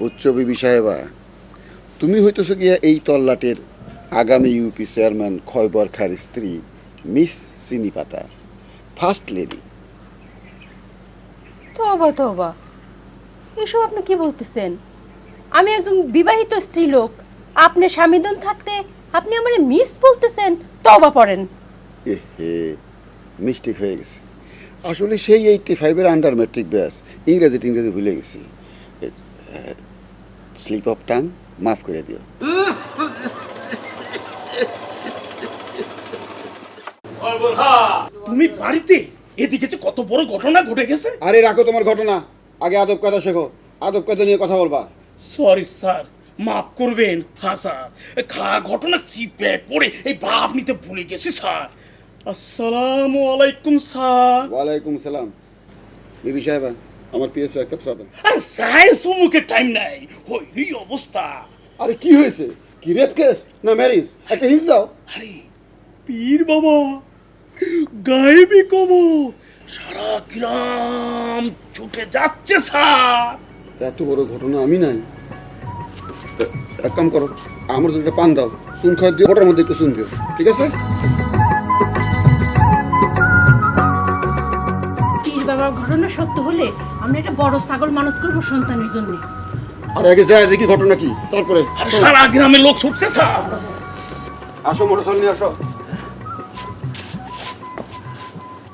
বুঝছ বিবি সাহেবা তুমি হইতেছ গিয়া এই তল্লাটের আগামী ইউপি চেয়ারম্যান খয়বর খার স্ত্রী মিস চিনি পাতা ফার্স্ট লেডি। তবা তবা এসব আপনি কি বলতেছেন? আমি একজন বিবাহিত স্ত্রী লোক আপনি স্বামীদন থাকতে আপনি আমার মিস বলতেছেন তবা পড়েন। এ হে মিস্টেক হয়ে গেছে। আসলে সেই এইটটি ফাইভের আন্ডার ম্যাট্রিক ব্যাস ইংরেজি টিংরেজি ভুলে গেছি। স্লিপ অফ টাং মাফ করে দিও। তুমি বাড়িতে এদিকে যে কত বড় ঘটনা ঘটে গেছে? আরে রাখো তোমার ঘটনা। আগে আদব কথা শেখো। আদব কথা নিয়ে কথা বলবা। সরি স্যার মাফ করবেন ফাঁসা খা ঘটনা চিপে পড়ে এই ভাব নিতে ভুলে গেছি স্যার আসসালামু আলাইকুম স্যার ওয়ালাইকুম সালাম। বিবি সাহেবা আমার পিএস এক কাপ চা। আর স্যার সুমুখে টাইম নাই। হই এই অবস্থা। আরে কি হয়েছে? কি রেপ কেস না ম্যারিজ একটা হিন্স দাও। আরে পীর বাবা গায়েবি কবর। সারা গ্রাম ছুটে যাচ্ছে স্যার। এত বড় ঘটনা আমি নাই। এক কাম করো আমার জন্য একটা পান দাও চুন খাওয়া দিও ওটার মধ্যে একটু চুন দিও। ঠিক আছে? ঘটনা সত্য হলে আমরা একটা বড় ছাগল মানত করব সন্তানের জন্য। আর আগে যায় দেখি ঘটনা কি। তারপরে সারা গ্রামে লোক ছুটছে স্যার। আসো মোটরসাইকেল নিয়ে আসো।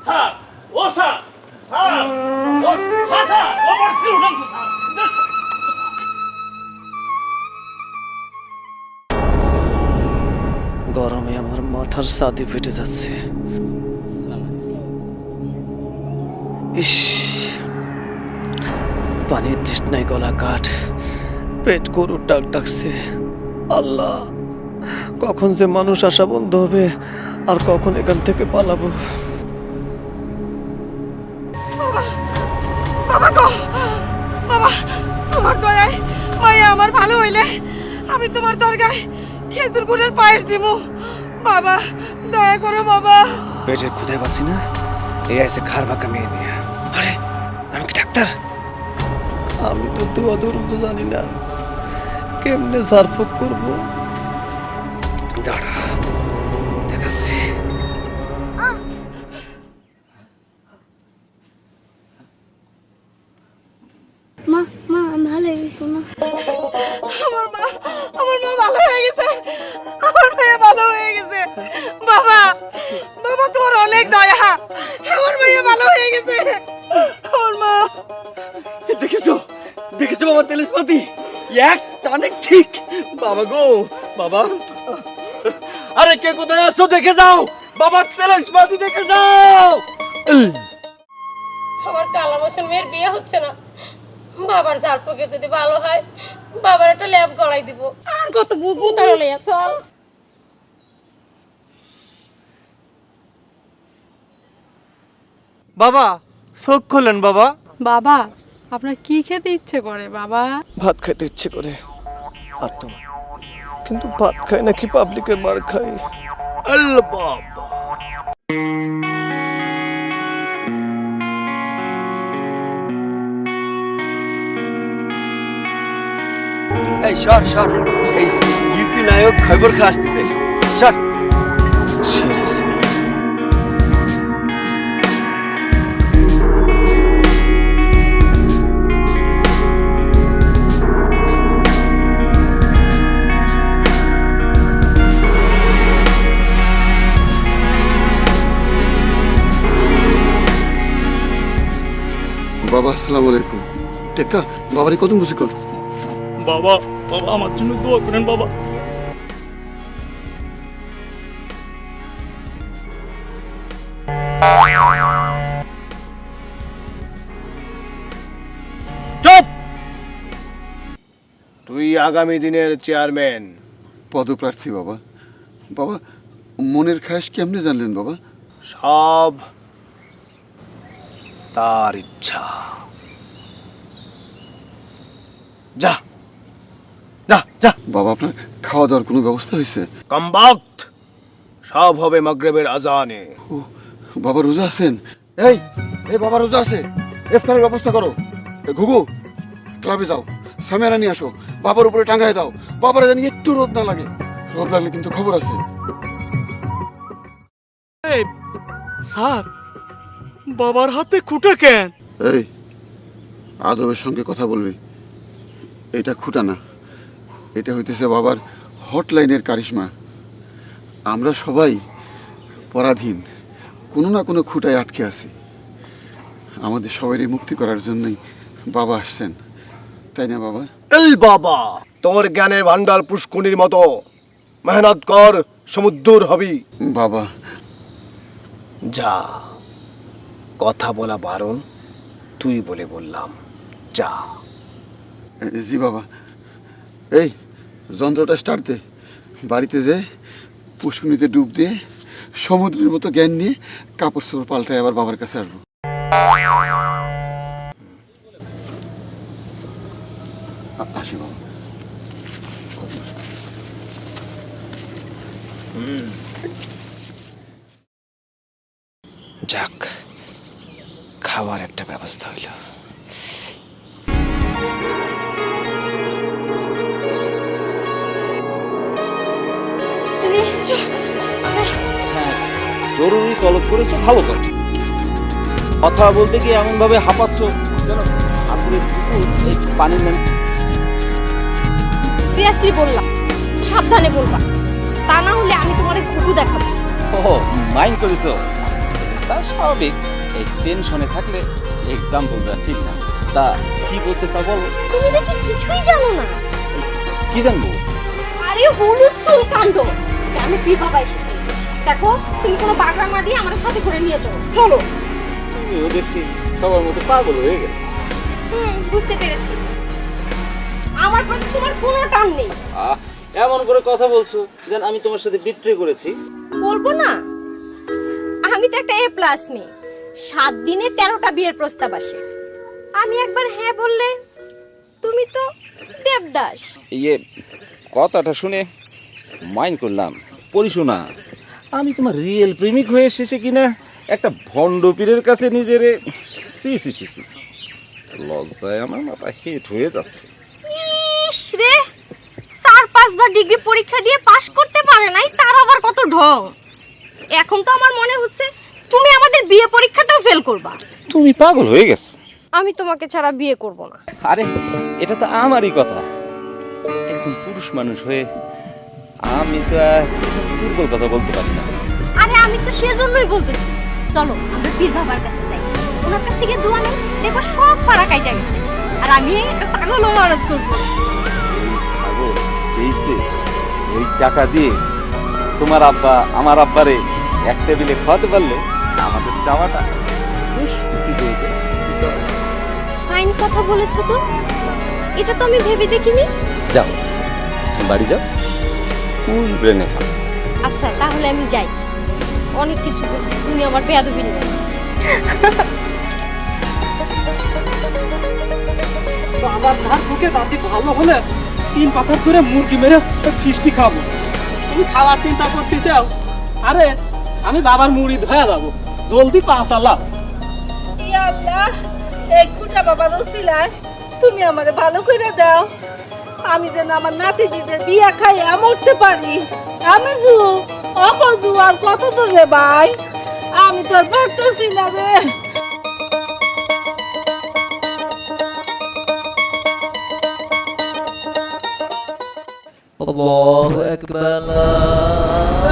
স্যার ও স্যার স্যার ও স্যার ওভার স্পিড উঠান স্যার। গরমে আমার মাথার সাদি ফেটে যাচ্ছে। ইস। পানির তৃষ্ণায় গলা কাঠ পেট গরুর ডাক ডাকছে। আল্লাহ কখন যে মানুষ আসা বন্ধ হবে আর কখন এখান থেকে পালাবো। বাবা গো বাবা তোমার দয়ায় মায়া আমার ভালো হইলে আমি তোমার দরগায় খেজুর গুড়ের পায়েস দিব বাবা দয়া করো বাবা। পেটের ক্ষুদায় বাঁচি না এই আছে খার বাঁকা মেয়ে নিয়ে। ডাক্তার? আমি তো দোয়া দরুদ জানি না। কেমনে সারফুক করব? দাঁড়া দেখাচ্ছি। বাবা তেলেসপাতি। এক টানে ঠিক। বাবা গো বাবা। আরে কে কোথায় আসছো দেখে যাও। বাবা তেলেসপাতি দেখে যাও। আমার কালা বসন মেয়ের বিয়ে হচ্ছে না। বাবার যদি ভালো হয় বাবার একটা ল্যাব গলায় দিব। আর কত বুক মুতার লইয়া চল। বাবা চোখ খোলেন বাবা। বাবা আপনার কি খেতে ইচ্ছে করে বাবা? ভাত খেতে ইচ্ছে করে আর তো কিন্তু ভাত খাই নাকি পাবলিকের মার খাই? আল্লাহ বাবা। এই সর সর। এই ইউপি নায়ক খবর খা আসতেছে। সর। সেরেছে বাবা আসসালামু আলাইকুম টেক্কা বাবারে কত খুশি কর। বাবা বাবা আমার জন্য দোয়া করেন বাবা। চুপ! তুই আগামী দিনের চেয়ারম্যান। পদপ্রার্থী বাবা। বাবা মনের খায়স কেমনে জানলেন বাবা? সব তার ইচ্ছা। যা। যা যা। বাবা আপনার খাওয়া দাওয়ার কোনো ব্যবস্থা হয়েছে? কমবাক্ত সব হবে মাগরেবের আজানে। ও বাবা রোজা আছেন? এই এই বাবা রোজা আছে। ইফতারের ব্যবস্থা করো। এ, ঘুঘু ক্লাবে যাও। সামিয়ারা নিয়ে আসো। বাবার উপরে টাঙ্গায় দাও। বাবার জানি একটু রোদ না লাগে। রোদ লাগলে কিন্তু খবর আছে। স্যার। বাবার হাতে খুঁটা কেন? এই আদবের সঙ্গে কথা বলবি। এটা খুঁটা না। এটা হইতেছে বাবার হটলাইনের কারিশমা। আমরা সবাই পরাধীন। কোনো না কোনো খুঁটায় আটকে আছি। আমাদের সবারই মুক্তি করার জন্যই বাবা আসছেন। তাই না বাবা? এই বাবা তোমার জ্ঞানের ভান্ডার পুষ্কুনির মতো। মেহনত কর সমুদ্র হবি। বাবা। যা। কথা বলা বারণ তুই বলে বললাম যা। জি বাবা। এই যন্ত্রটা স্টার্ট দে। বাড়িতে যে পুষ্কুনিতে ডুব দিয়ে সমুদ্রের মতো জ্ঞান নিয়ে কাপড় চোপড় পাল্টায় আবার বাবার কাছে আসব। আসি বাবা। যাক। খাওয়ার একটা ব্যবস্থা হইল। জরুরি তলব করেছ ভালো করো। কথা বলতে গিয়ে এমন ভাবে হাঁপাচ্ছ যেন পুকুর এই পানি নেন। সিরিয়াসলি বললাম সাবধানে বলবা। তা না হলে আমি তোমার ঘুঘু দেখাবো। ও মাইন্ড করেছ? তা স্বাভাবিক। এই টেনশনে থাকলে এক্সাম্পল দেওয়া ঠিক না। তা কি বলতে চাও বলো? তুমি নাকি কিছুই জানো না। কি জানব? আরে হুলুস্থুল কাণ্ড। আমি পীর বাবা এসেছি? দেখো তুমি কোনো বাগড়া না দিয়ে আমার সাথে করে নিয়ে চলো। চলো। তুমিও দেখছি সবার মতো পাগল হয়ে গেল। হুম বুঝতে পেরেছি। আমার প্রতি তোমার কোনো টান নেই। আহ এমন করে কথা বলছো যেন আমি তোমার সাথে বিট্রে করেছি। বলব না। আমি তো একটা এ প্লাস মেয়ে। সাত দিনে তেরোটা বিয়ের প্রস্তাব আসে। আমি একবার হ্যাঁ বললে তুমি তো দেবদাস। ইয়ে কথাটা শুনে মাইন্ড করলাম। পড়িস না আমি তোমার রিয়েল প্রেমিক হয়ে এসেছে কিনা? একটা ভণ্ড পীরের কাছে নিজেরে সি সি সি সি লজ্জায় আমার মাথা হেট হয়ে যাচ্ছে। ইস রে চার পাঁচবার ডিগ্রি পরীক্ষা দিয়ে পাশ করতে পারে নাই তার আবার কত ঢং? এখন তো আমার মনে হচ্ছে তুমি আমাদের বিয়ে পরীক্ষাতেও ফেল করবা। তুমি পাগল হয়ে গেছো। আমি তোমাকে ছাড়া বিয়ে করব না। আরে এটা তো আমারই কথা। একজন পুরুষ মানুষ হয়ে আমি তো আর দুর্বল কথা বলতে পারি না। আরে আমি তো সেজন্যই বলতেছি। চলো আমরা পীর বাবার কাছে যাই। ওনার কাছ থেকে দোয়া নেই দেখো সব পাড়া কাইটা গেছে। আর আমি একটা ছাগলও মারত করব ছাগল পেয়েছে ওই টাকা দিয়ে তোমার আব্বা আমার আব্বারে এক টেবিলে খাওয়াতে পারলে আমাদের চাওয়াটা বেশ কি বলতে ফাইন কথা বলেছ তো? এটা তো আমি ভেবে দেখিনি। যাও বাড়ি যাও। ফুল ব্রেনে খাও। আচ্ছা তাহলে আমি যাই। অনেক কিছু বলছি তুমি আমার বেয়াদবি নেবে আবার ধার ফুকে দাঁতি ভালো হলে তিন পাথর করে মুরগি মেরে ফিস্টি খাব। তুমি খাওয়ার চিন্তা করতে চাও? আরে আমি বাবার মুড়ি ধয়া যাব জলদি পাঁচ আল্লাহ ইয়া আল্লাহ এই খুঁটা বাবার ওসিলায় তুমি আমারে ভালো করে দাও আমি যেন আমার নাতি দিদের বিয়া খাইয়া মরতে পারি আমি জু অপজু আর কত দূর রে ভাই আমি তো আর পারতেছি না রে الله أكبر الله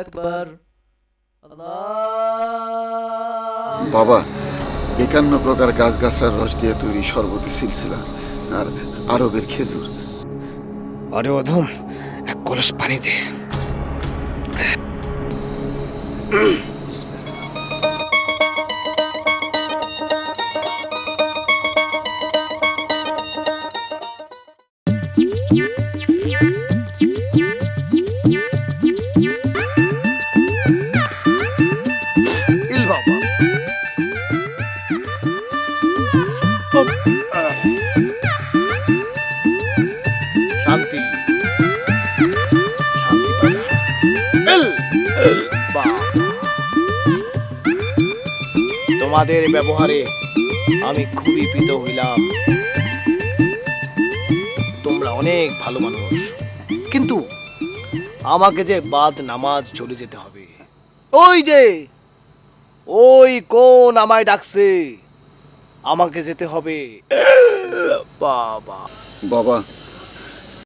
أكبر الله বাবা একান্ন প্রকার গাছগাছার রস দিয়ে তৈরি শরবতি সিলসিলা আর আরবের খেজুর। আরে অধম এক কলস পানি দে। তাদের ব্যবহারে আমি খুবই প্রীত হইলাম। তোমরা অনেক ভালো মানুষ। কিন্তু আমাকে যে বাদ নামাজ চলে যেতে হবে। ওই যে, ওই কোন আমায় ডাকছে? আমাকে যেতে হবে। বাবা। বাবা